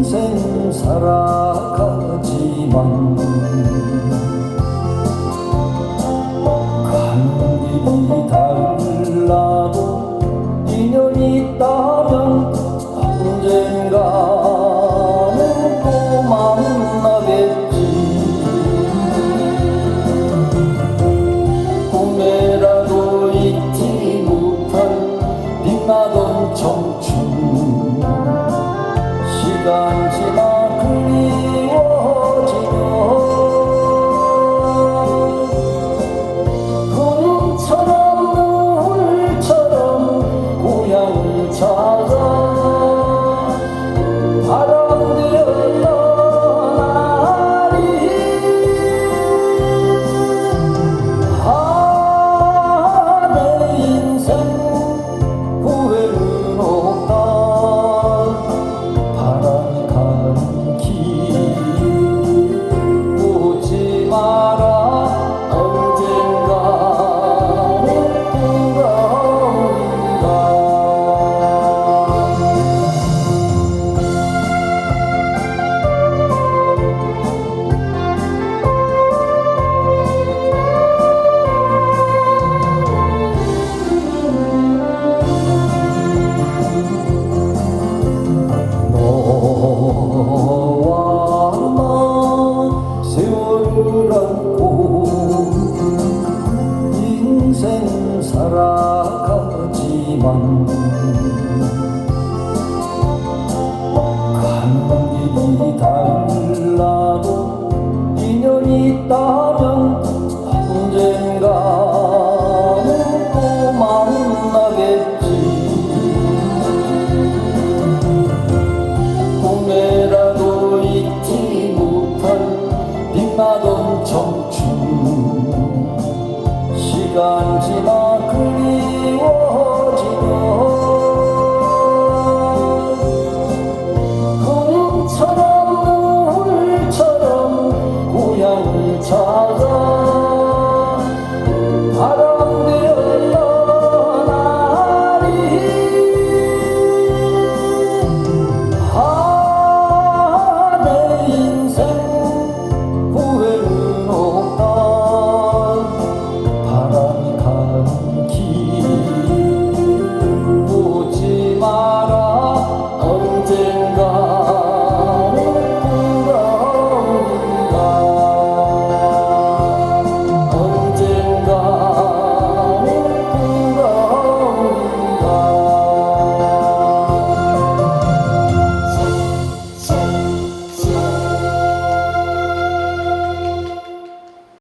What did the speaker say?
인생 살아가지만 감이 달라도 인연이 있다면 언젠가는 또 만나겠지. 꿈에라도 잊지 못할 빛나던 청춘. 시간 길이 달라도 인연이 있다면 언젠가는 또 만나겠지 꿈에라도 잊지 못할 빛나던 청춘 시간 지나 hold each other.